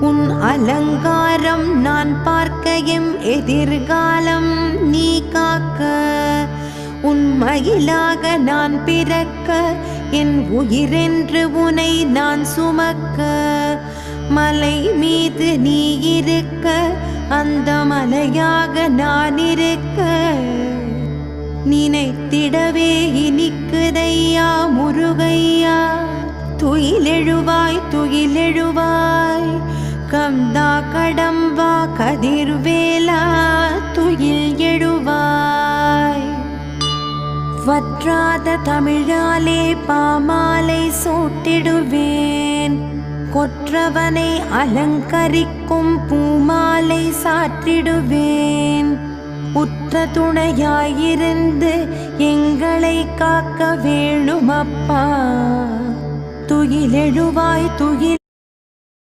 உன் அலங்காரம் நான் பார்க்க எம் எதிர்காலம் நீ காக்க. உன் மகிழாக நான் பிறக்க என் உயிரென்று உனை நான் சுமக்க. மலை மீது நீ இருக்க அந்த மலையாக நான் இருக்க. நினைத்திடவே இனிக்குதையா முருகையா? துயிலெழுவாய் துயிலெழுவாய் கதிர்வேலா துயில் எழுவாய். வற்றாத தமிழாலே பாமாலை சூட்டிடுவேன். கொற்றவனை அலங்கரிக்கும் பூமாலை சாற்றிடுவேன். உற்ற துணையாயிருந்து எங்களை காக்க வேணுமப்பா. துயிலெழுவாய் துயில்